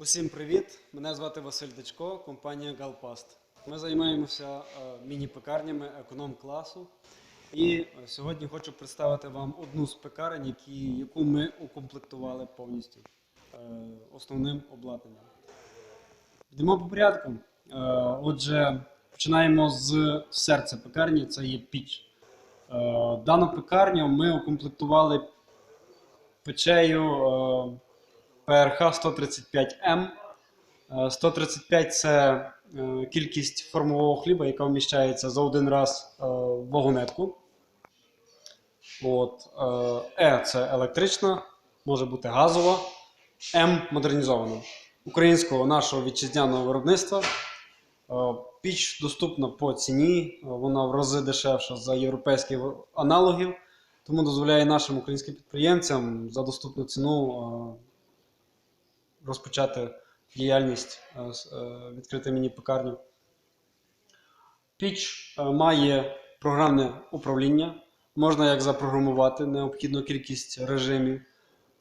Усім привіт! Мене звати Василь Дечко, компанія Галпаст. Ми займаємося е, міні-пекарнями економ-класу. І е, сьогодні хочу представити вам одну з пекарень, які, яку ми укомплектували повністю е, основним обладнанням. Йдемо по порядку. Отже, починаємо з серця пекарні, це є піч. Дану пекарню ми укомплектували печею е, PRH 135M. Е, 135 це е, кількість формового хліба, яка вміщається за один раз е, в вагонетку. От. е, це електрична, може бути газова, М модернізована. Українського нашого вітчизняного виробництва. Піч доступна по ціні, вона в рази дешевша за європейські в- аналогів, тому дозволяє нашим українським підприємцям за доступну ціну розпочати діяльність е, е, відкрити міні-пекарню. Піч е, має програмне управління. Можна як запрограмувати необхідну кількість режимів,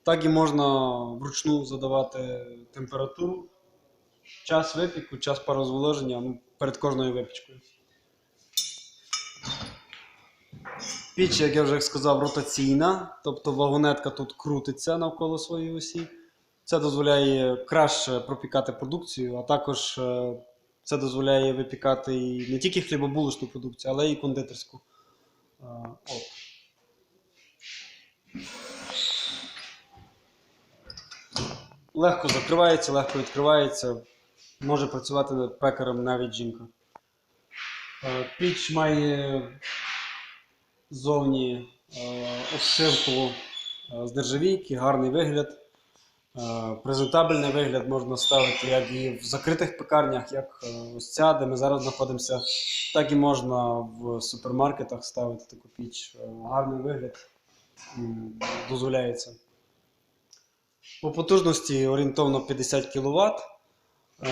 так і можна вручну задавати температуру, час випіку, час парозволоження ну, перед кожною випічкою. Піч, як я вже сказав, ротаційна, тобто вагонетка тут крутиться навколо своєї осі. Це дозволяє краще пропікати продукцію, а також е, це дозволяє випікати і не тільки хлібобулочну продукцію, але й кондитерську. Е, От. Легко закривається, легко відкривається. Може працювати над пекарем навіть жінка. Е, Піч має ззовні е, обшивку з нержавійки, гарний вигляд. Е, Презентабельний вигляд можна ставити як і в закритих пекарнях, як е, ось ця, де ми зараз знаходимося, так і можна в супермаркетах ставити таку піч. Е, Гарний вигляд дозволяється. По потужності орієнтовно 50 кВт.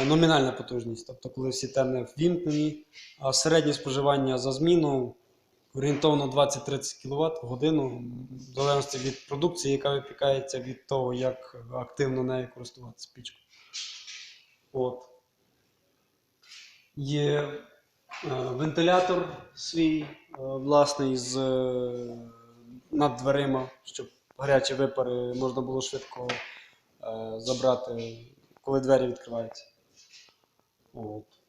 Номінальна потужність, тобто коли всі тени ввімкнені, а середнє споживання за зміну орієнтовно 20-30 кВт в годину, в залежності від продукції, яка випікається, від того, як активно нею користуватися пічкою. От. Є е, вентилятор свій е, власний з, е, над дверима, щоб гарячі випари можна було швидко е, забрати, коли двері відкриваються. От.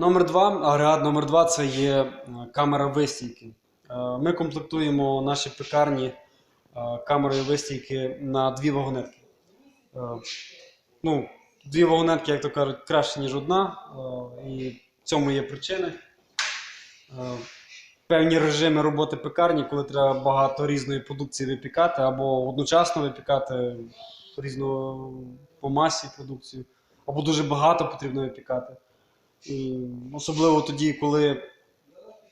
Номер два, агрегат номер два це є е, камера вистійки. Е, Ми комплектуємо наші пекарні е, камерою вистійки на дві вагонетки. Ну, дві вагонетки, як то кажуть, краще, ніж одна. І в цьому є причини. Певні режими роботи пекарні, коли треба багато різної продукції випікати, або одночасно випікати різну по масі продукцію, або дуже багато потрібно випікати. Особливо тоді, коли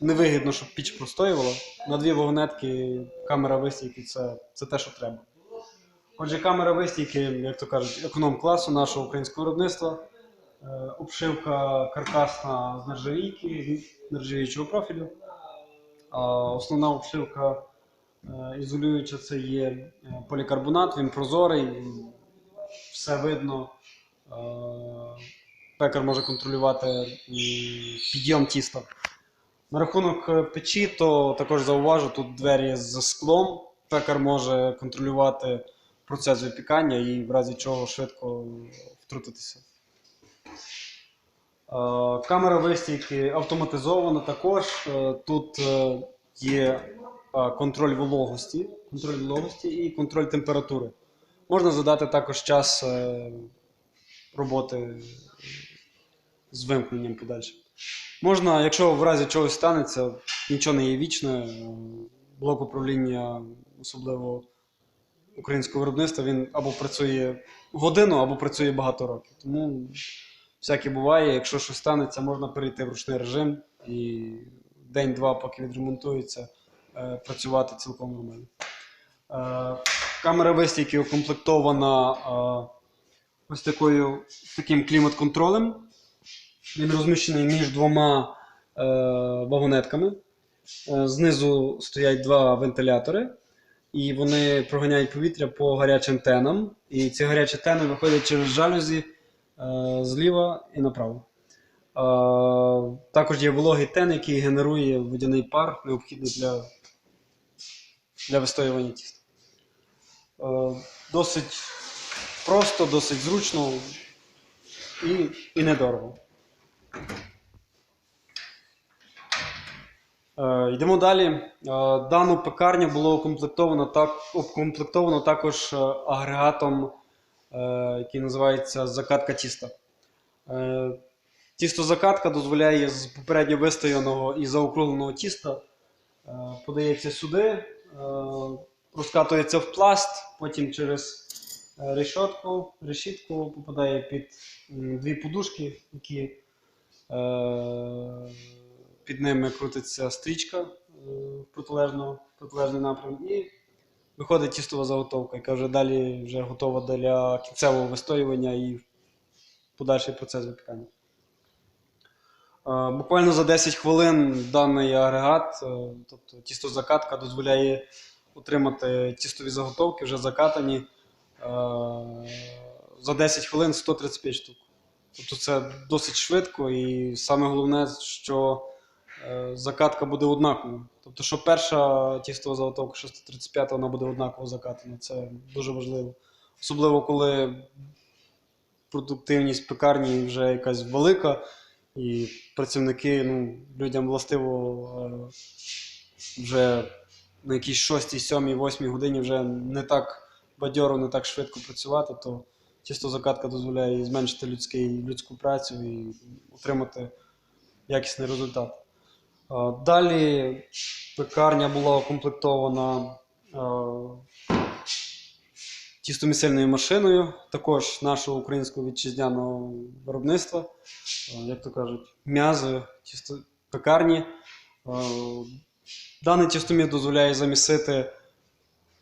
невигідно, щоб піч простоювала. На дві вагонетки камера вистійки це, це те, що треба. Отже, камера вистійки, як то кажуть, економ-класу нашого українського виробництва. Е, Обшивка каркасна з нержавійки, з нержавіючого профілю. А основна обшивка е, ізолююча це є е, полікарбонат, він прозорий, все видно. Пекар може контролювати підйом тіста. На рахунок е, печі, то також зауважу, тут двері з склом. Пекар може контролювати процес випікання і в разі чого швидко втрутитися. Е, Камера вистійки автоматизована також. Е, Тут є контроль вологості, контроль вологості і контроль температури. Можна задати також час роботи з вимкненням подальше. Можна, якщо в разі чогось станеться, нічого не є вічне, е, блок управління, особливо українського виробництва, він або працює годину, або працює багато років. Тому всяке буває, якщо щось станеться, можна перейти в ручний режим і день-два, поки відремонтується, е, працювати цілком нормально. Е, Камера вистійки укомплектована ось такою, таким клімат-контролем. Він розміщений між двома е, вагонетками. Е, знизу стоять два вентилятори. і вони проганяють повітря по гарячим тенам. І ці гарячі тени виходять через жалюзі е, зліва і направо. Е, також є вологий тен, який генерує водяний пар, необхідний для, для вистоювання тіста. Е, досить просто, досить зручно і, і недорого. Е, Йдемо далі. Е, Дану пекарню було укомплектовано, так, укомплектовано також е, агрегатом, який називається закатка тіста. Тісто-закатка дозволяє з попередньо вистояного і заокругленого тіста подається сюди, розкатується в пласт, потім через решетку, решітку попадає під дві подушки, які під ними крутиться стрічка е, протилежно, протилежний напрям, і виходить тістова заготовка, яка вже далі вже готова для кінцевого вистоювання і подальший процес випікання. Е, Буквально за 10 хвилин даний агрегат, е, тобто тістозакатка, дозволяє отримати тістові заготовки, вже закатані е, за 10 хвилин 135 штук. Тобто це досить швидко, і саме головне, що е, закатка буде однакова. Тобто, що перша тістова заготовка, що 135 вона буде однаково закатана. Це дуже важливо. Особливо, коли продуктивність пекарні вже якась велика, і працівники, ну, людям властиво е, вже на якійсь 6, 7, 8 годині вже не так бадьоро, не так швидко працювати, то чисто закатка дозволяє зменшити людський, людську працю і отримати якісний результат. Е, Далі пекарня була укомплектована е, тістомісильною машиною, також нашого українського вітчизняного виробництва, е, як то кажуть, м'язи, тісто пекарні. Даний тістомір дозволяє замісити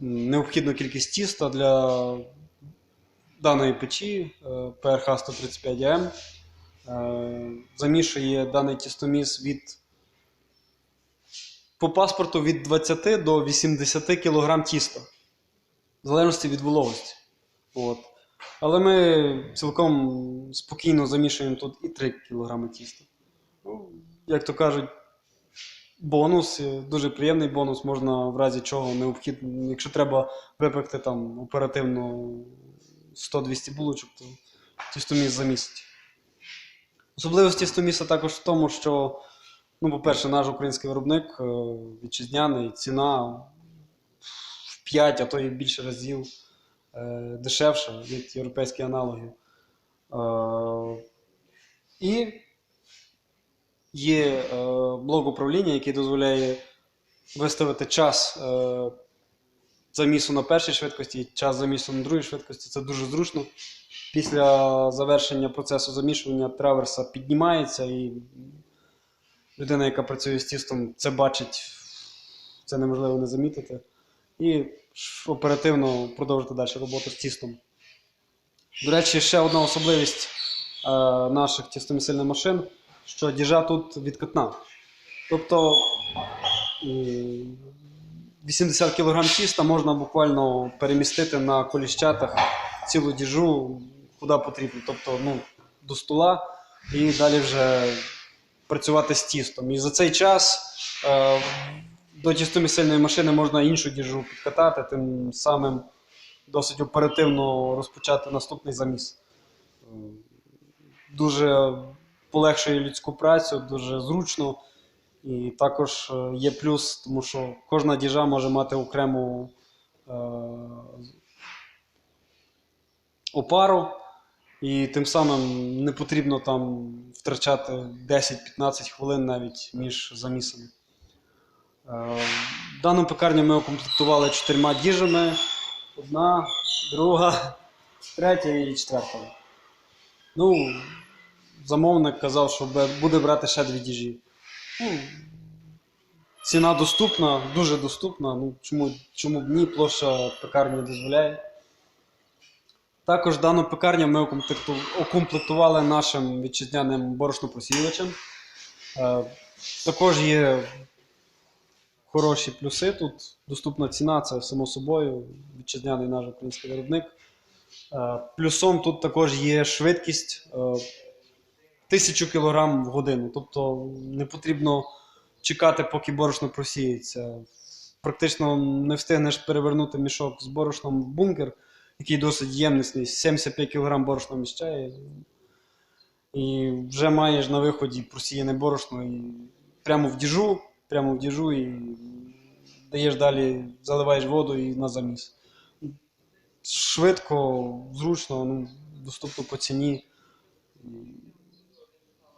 необхідну кількість тіста для даної печі е, PRH 135 m Замішує даний тістоміс від по паспорту від 20 до 80 кг тіста в залежності від вологості. От. Але ми цілком спокійно замішуємо тут і 3 кг тіста. Ну, як то кажуть, бонус, е, дуже приємний бонус, можна в разі чого необхідно. Якщо треба випекти там оперативно 100-200 булочок, то тістоміс замісить. Особливість тістоміса також в тому, що, ну, по-перше, наш український виробник е, вітчизняний, ціна в 5, а то і більше разів е, дешевша від європейських аналогів. Е, і є блок управління, який дозволяє виставити час замісу на першій швидкості і час замісу на другій швидкості. Це дуже зручно. Після завершення процесу замішування траверса піднімається, і людина, яка працює з тістом, це бачить, це неможливо не замітити. І оперативно продовжити далі роботу з тістом. До речі, ще одна особливість е, наших тістомісильних машин, що діжа тут відкатна. Тобто 80 кг тіста можна буквально перемістити на коліщатах цілу діжу куди потрібно. Тобто ну, до стола і далі вже працювати з тістом. І за цей час е, до тістомісильної машини можна іншу діжу підкатати, тим самим досить оперативно розпочати наступний заміс. Е, Дуже полегшує людську працю, дуже зручно. І також е, є плюс, тому що кожна діжа може мати окрему е, опару, і тим самим не потрібно там втрачати 10-15 хвилин навіть між замісами. Е, Дану пекарню ми укомплектували чотирма діжами. Одна, друга, третя і четверта. Ну, замовник казав, що буде брати ще дві діжі. Ну, ціна доступна, дуже доступна. Ну, чому, чому б ні, площа пекарні дозволяє. Також дану пекарню ми укомплектували нашим вітчизняним борошнопросіювачем. Е, також є хороші плюси тут. Доступна ціна, це само собою, вітчизняний наш український виробник. Е, Плюсом тут також є швидкість 1000 кг в годину. Тобто не потрібно чекати, поки борошно просіється. Практично не встигнеш перевернути мішок з борошном в бункер, який досить ємнісний, 75 кг борошна вміщає. І вже маєш на виході просіяне борошно і прямо в діжу, прямо в діжу і даєш далі, заливаєш воду і на заміс. Швидко, зручно, ну, доступно по ціні.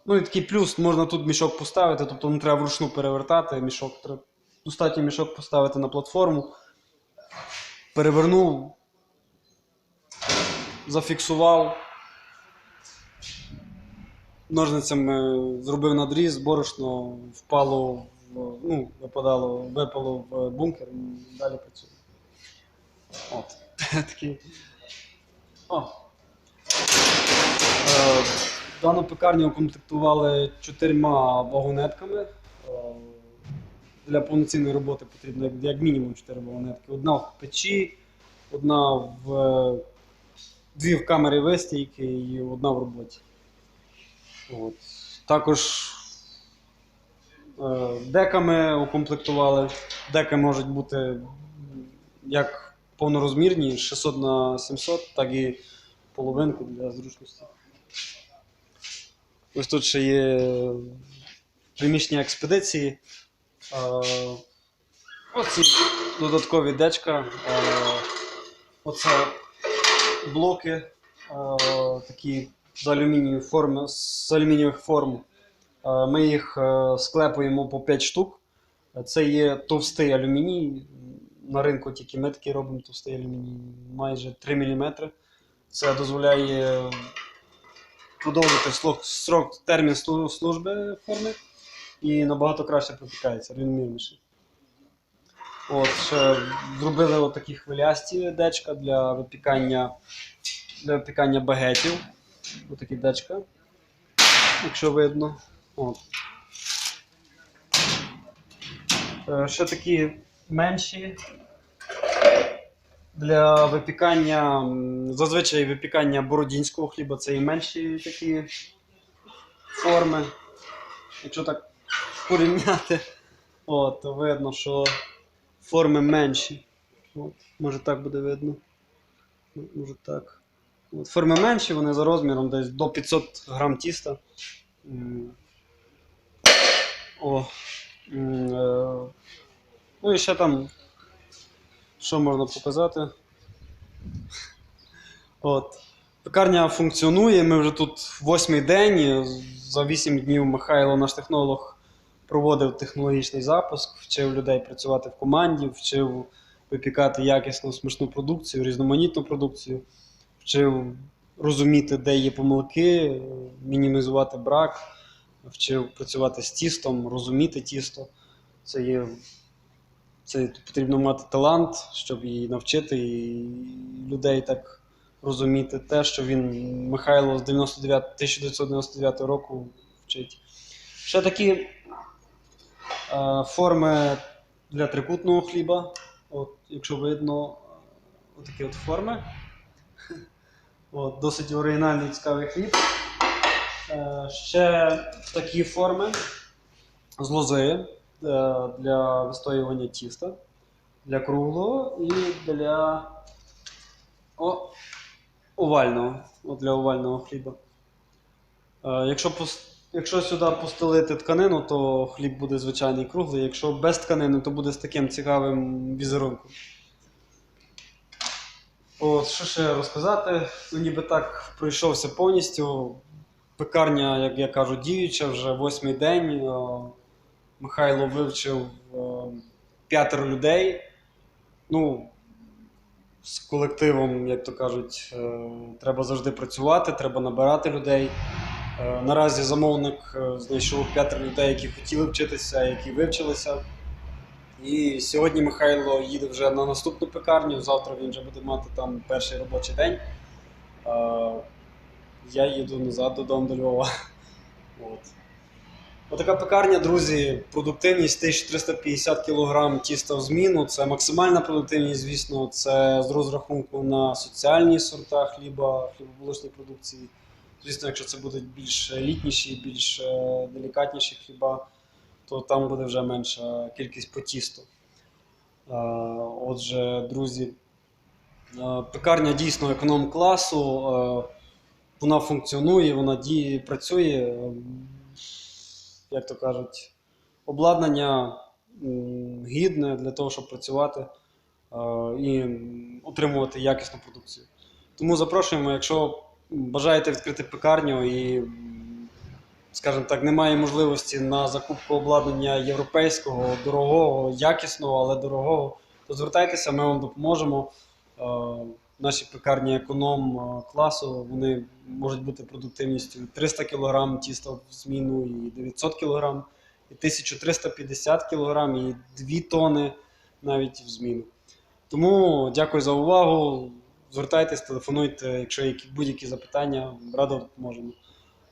Ну і такий плюс, можна тут мішок поставити, тобто не треба вручну перевертати мішок. Треба достатньо мішок поставити на платформу. Перевернув, зафіксував. Ножницями зробив надріз, борошно впало ну, випадало, випало в бункер і далі працює. От. Такий. О. Дану пекарню укомплектували чотирма вагонетками. Е, Для повноцінної роботи потрібно як- мінімум 4 вагонетки. Одна в печі, одна в дві в камері вистійки і одна в роботі. От. Також е, деками укомплектували. Деки можуть бути як повнорозмірні 600 на 700, так і половинку для зручності. Ось тут ще є приміщення експедиції. Оці додаткові дечка. Оце блоки такі з алюмінієвої форми, з алюмінієвих форм. Ми їх склепуємо по 5 штук. Це є товстий алюміній. На ринку тільки ми такі робимо товстий алюміній, майже 3 мм. Це дозволяє продовжити слог- срок термін служби форми і набагато краще пропікається, рівномірніше. От, ще зробили отакі хвилясті дечка для випікання, для випікання багетів. Отакі дечка, якщо видно. От. Е, Ще такі менші для випікання, зазвичай випікання бородінського хліба це і менші такі форми. Якщо так порівняти, то видно, що форми менші. От, може так буде видно. Може так. От, форми менші, вони за розміром десь до 500 грам тіста. О. е, Ну і ще там, що можна показати. От. Пекарня функціонує. Ми вже тут восьмий день. За 8 днів Михайло, наш технолог, проводив технологічний запуск, вчив людей працювати в команді, вчив випікати якісну смачну продукцію, різноманітну продукцію, вчив розуміти, де є помилки, мінімізувати брак, вчив працювати з тістом, розуміти тісто. Це є це потрібно мати талант, щоб її навчити і людей так розуміти те, що він Михайло з 99, 1999 року вчить. Ще такі е, форми для трикутного хліба. От, якщо видно, е, отакі от форми. От, досить оригінальний цікавий хліб. Е, ще такі форми з лози для вистоювання тіста, для круглого і для о, овального, от для овального хліба. Е, Якщо, якщо сюди постелити тканину, то хліб буде звичайний круглий. Якщо без тканини, то буде з таким цікавим візерунком. От, що ще розказати? Ну, ніби так пройшовся повністю. Пекарня, як я кажу, діюча вже восьмий день. Е, Михайло вивчив е, п'ятеро людей. Ну, з колективом, як то кажуть, е, треба завжди працювати, треба набирати людей. Е, Наразі замовник знайшов п'ятеро людей, які хотіли вчитися, які вивчилися. І сьогодні Михайло їде вже на наступну пекарню. Завтра він вже буде мати там перший робочий день. Я їду назад додому до Львова. От. Отака пекарня, друзі, продуктивність 1350 кг тіста в зміну. Це максимальна продуктивність, звісно, це з розрахунку на соціальні сорта хліба, хлібобулочної продукції. Звісно, якщо це будуть більш літніші, більш е, делікатніші хліба, то там буде вже менша кількість по тісту. Е, Отже, друзі, е, пекарня дійсно економ-класу. е, Вона функціонує, вона діє, працює. Е, Як то кажуть, обладнання гідне для того, щоб працювати е, і отримувати якісну продукцію. Тому запрошуємо, якщо бажаєте відкрити пекарню і, скажімо так, немає можливості на закупку обладнання європейського, дорогого, якісного, але дорогого, то звертайтеся, ми вам допоможемо. Наші пекарні економ е, класу вони можуть бути продуктивністю 300 кг тіста в зміну і 900 кг, і 1350 кг, і 2 тони навіть в зміну. Тому дякую за увагу. Звертайтесь, телефонуйте, якщо є будь-які запитання, радо допоможемо.